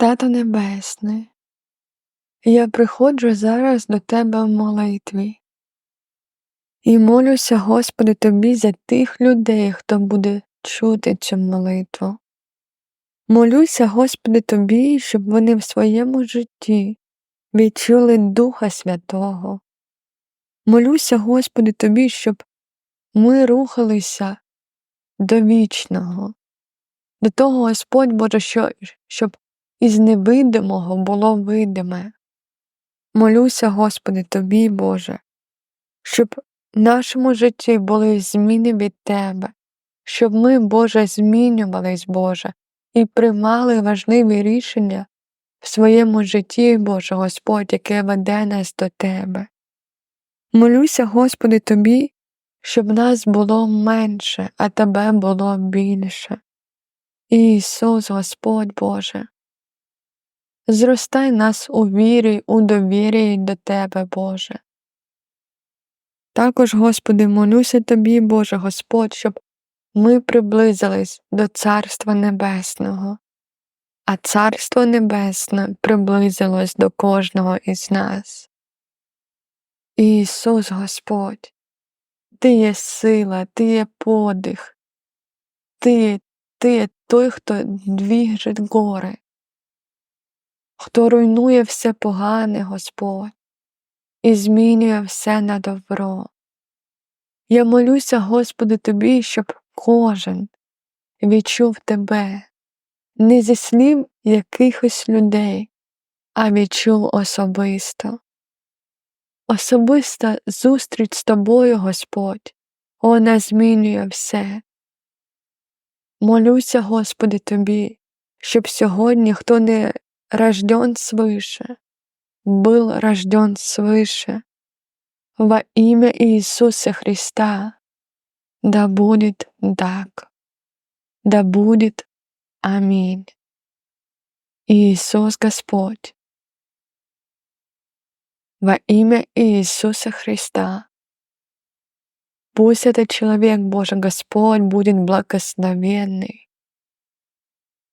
Тато Небесний, я приходжу зараз до Тебе в молитві і молюся, Господи, Тобі за тих людей, хто буде чути цю молитву. Молюся, Господи, Тобі, щоб вони в своєму житті відчули Духа Святого. Молюся, Господи, Тобі, щоб ми рухалися до вічного, до того, Господь Боже, що, щоб із невидимого було видиме. Молюся, Господи, Тобі, Боже, щоб в нашому житті були зміни від Тебе, щоб ми, Боже, змінювались, Боже, і приймали важливі рішення в своєму житті, Боже Господь, яке веде нас до Тебе. Молюся, Господи, Тобі, щоб нас було менше, а Тебе було більше. Ісус, Господь Боже, зростай нас у вірі, у довірі до Тебе, Боже. Також, Господи, молюся Тобі, Боже Господь, щоб ми приблизились до Царства Небесного, а Царство Небесне приблизилось до кожного із нас. Ісус Господь, Ти є сила, Ти є подих, Ти, Ти є той, хто двіжить гори, хто руйнує все погане, Господь, і змінює все на добро. Я молюся, Господи, Тобі, щоб кожен відчув Тебе не зі слів якихось людей, а відчув особисто. Особиста зустріч з тобою, Господь, вона змінює все. Молюся, Господи, Тобі, щоб сьогодні хто не рожден свыше, был рожден свыше. Во имя Иисуса Христа, да будет так, да будет Аминь. Иисус Господь. Во имя Иисуса Христа. Пусть этот человек, Боже Господь, будет благословенный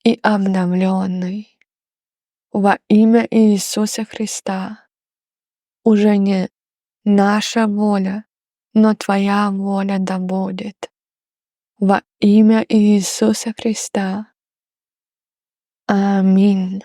и обновленный. Во имя Иисуса Христа. Уже не наша воля, но Твоя воля да будет. Во имя Иисуса Христа. Аминь.